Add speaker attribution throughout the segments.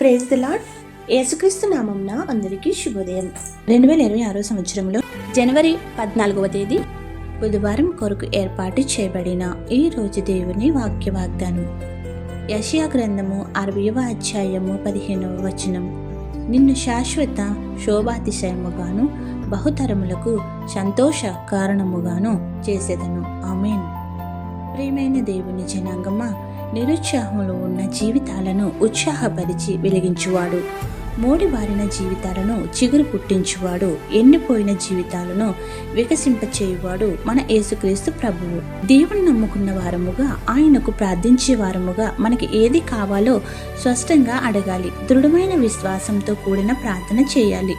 Speaker 1: Praise the lord యేసుక్రీస్తు నామంన అందరికీ శుభోదయం. రెండు వేల ఇరవై ఆరో సంవత్సరంలో జనవరి పద్నాలుగవ తేదీ బుధవారం కొరకు ఏర్పాటు చేయబడిన ఈ రోజు దేవుని వాక్య వాగ్దానం యషియా గ్రంథము అరవయవ అధ్యాయము పదిహేనవ వచనం. నిన్ను శాశ్వత శోభాతిశయముగాను బహుతరములకు సంతోష కారణముగాను చేసేదను. ఆమెన్. ప్రియమైన దేవుని జనాంగమ్మ నిరుత్సాహంలో ఉన్న జీవితాలను ఉత్సాహపరిచి వెలిగించువాడు. మోడిబారిన జీవితాలను చిగురు పుట్టించువాడు. ఎండిపోయిన జీవితాలను వికసింపచేయువాడు మన యేసుక్రీస్తు ప్రభువు. దేవుని నమ్ముకున్న వారముగా ఆయనకు ప్రార్థించే వారముగా మనకి ఏది కావాలో స్పష్టంగా అడగాలి. దృఢమైన విశ్వాసంతో కూడిన ప్రార్థన చేయాలి.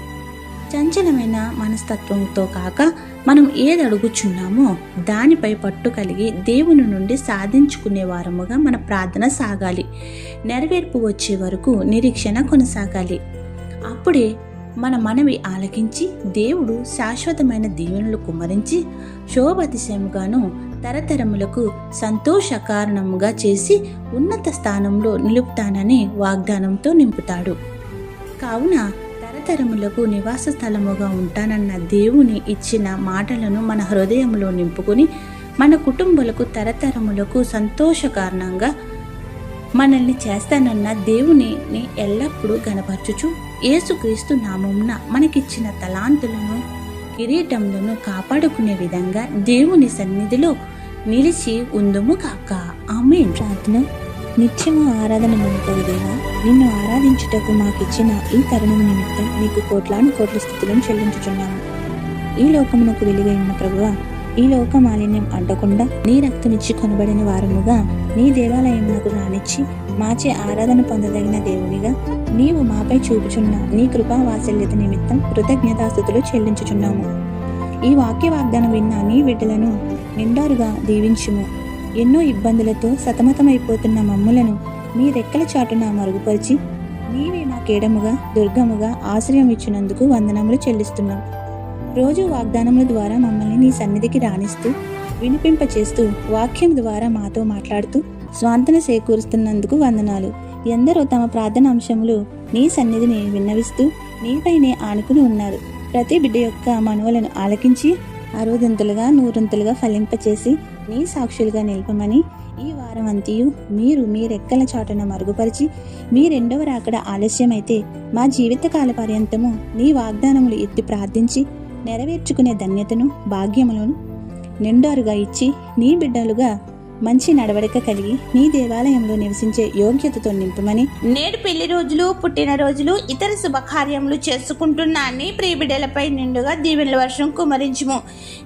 Speaker 1: చంచలమైన మనస్తత్వంతో కాక మనం ఏది అడుగుచున్నామో దానిపై పట్టు కలిగి దేవుని నుండి సాధించుకునే వారముగా మన ప్రార్థన సాగాలి. నెరవేర్పు వచ్చే వరకు నిరీక్షణ కొనసాగాలి. అప్పుడే మన మనవి ఆలకించి దేవుడు శాశ్వతమైన దీవెనలు కుమ్మరించి శోభతిశయముగాను తరతరములకు సంతోష కారణముగా చేసి ఉన్నత స్థానంలో నిలుపుతానని వాగ్దానంతో నింపుతాడు. కావున తరతరములకు నివాస స్థలముగా ఉంటానన్న దేవుని ఇచ్చిన మాటలను మన హృదయంలో నింపుకొని మన కుటుంబాలకు తరతరములకు సంతోష కారణంగా మనల్ని చేస్తానన్న దేవునిని ఎల్లప్పుడూ గనపరచుచు యేసుక్రీస్తు నామంన మనకిచ్చిన తలాంతులను కిరీటములను కాపాడుకునే విధంగా దేవుని సన్నిధిలో నిలిచి ఉందుము కాక. ఆమె ప్రార్థన. నిత్యము ఆరాధన నిమిత్తము దేవా నిన్ను ఆరాధించుటకు మాకిచ్చిన ఈ తరుణం నిమిత్తం నీకు కోట్లాను కోట్ల స్థితులను చెల్లించుచున్నాము. ఈ లోకమునకు వెలుగై ఉన్న ప్రభువా ఈ లోక మాలిన్యం అడ్డకుండా నీ రక్తమిచ్చి కొనబడిన వారముగా నీ దేవాలయమునకు రానిచ్చి మాచే ఆరాధన పొందదగిన దేవునిగా నీవు మాపై చూపుచున్న నీ కృపా వాత్సల్యత నిమిత్తం కృతజ్ఞతాస్థుతులు చెల్లించుచున్నాము. ఈ వాక్య వాగ్దానం విన్న నీ బిడ్డలను నిండారుగా దీవించుము. ఎన్నో ఇబ్బందులతో సతమతమైపోతున్న మమ్ములను మీ రెక్కల చాటున మరుగుపరిచి నీవే మాకేడముగా దుర్గముగా ఆశ్రయం ఇచ్చినందుకు వందనములు చెల్లిస్తున్నాం. రోజు వాగ్దానముల ద్వారా మమ్మల్ని నీ సన్నిధికి రాణిస్తూ వినిపింపచేస్తూ వాక్యం ద్వారా మాతో మాట్లాడుతూ స్వాంతన సేకూరుస్తున్నందుకు వందనాలు. ఎందరో తమ ప్రార్థన అంశములు నీ సన్నిధిని విన్నవిస్తూ నీపైనే ఆనుకుని ఉన్నారు. ప్రతి బిడ్డ యొక్క మనవలను ఆలకించి అరవదంతులుగా నూరంతులుగా ఫలింపచేసి నీ సాక్షులుగా నిలపమని ఈ వారం అంతయు మీరు మీ రెక్కల చాటున మరుగుపరిచి మీ రెండవ రాకడ ఆలస్యమైతే మా జీవితకాల పర్యంతము నీ వాగ్దానములు ఎత్తి ప్రార్థించి నెరవేర్చుకునే ధన్యతను భాగ్యములను నిండారుగా ఇచ్చి నీ బిడ్డలుగా మంచి నడవడిక కలిగి నీ దేవాలయంలో నివసించే యోగ్యతతో నింపమని
Speaker 2: నేడు పెళ్ళి రోజులు పుట్టినరోజులు ఇతర శుభకార్యములు చేసుకుంటున్న నీ ప్రియబిడ్డలపై నిండుగా దీవెనల వర్షం కుమరించుము.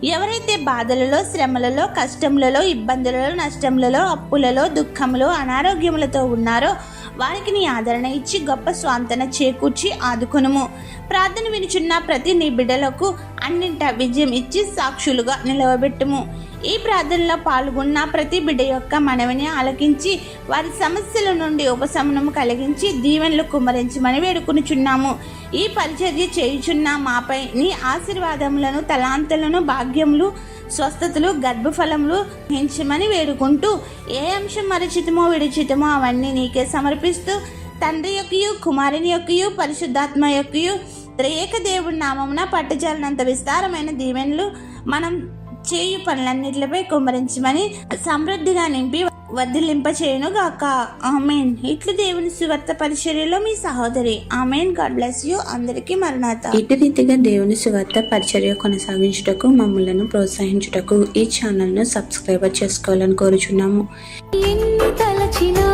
Speaker 2: ఎవరైతే బాధలలో శ్రమలలో కష్టములలో ఇబ్బందులలో నష్టములలో అప్పులలో దుఃఖములో అనారోగ్యములతో ఉన్నారో వారికి నీ ఆదరణ ఇచ్చి గొప్ప స్వాంతన చేకూర్చి ఆదుకొనుము. ప్రార్థన వినుచున్న ప్రతి నీ బిడ్డలకు అన్నింట విజయం ఇచ్చి సాక్షులుగా నిలవబెట్టుము. ఈ ప్రార్థనలో పాల్గొన్న ప్రతి బిడ్డ యొక్క మనవిని ఆలకించి వారి సమస్యల నుండి ఉపశమనం కలిగించి దీవెనలు కుమ్మరించమని వేడుకునిచున్నాము. ఈ పరిచర్య చేయుచున్న మాపై నీ ఆశీర్వాదములను తలాంతలను భాగ్యములు స్వస్థతలు గర్భఫలములు హించమని వేడుకుంటూ ఏ అంశం మరచితమో విడిచితమో అవన్నీ నీకే సమర్పిస్తూ తండ్రి యొక్కయు కుమారుని యొక్కయు పరిశుద్ధాత్మ యొక్కయు త్రేక దేవుడి నామమున పట్టుజాలనంత విస్తారమైన దీవెనలు మనం చేయు పనులన్నిటిపై కుమ్మరించమని సమృద్ధిగా నింపి వర్ధిలింప చేయను గాక ఆమెన్. ఇట్లు దేవుని సువార్త పరిచర్యలో మీ సహోదరి. ఆమెన్. God bless you. అందరికీ మరణాత.
Speaker 1: ఇటు రీతిగా దేవుని సువార్త పరిచర్య కొనసాగించుటకు మమ్మలను ప్రోత్సహించుటకు ఈ ఛానల్ను సబ్స్క్రైబర్ చేసుకోవాలని కోరుచున్నాము.
Speaker 3: ఎన్ని తలచినా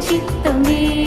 Speaker 3: คิ你。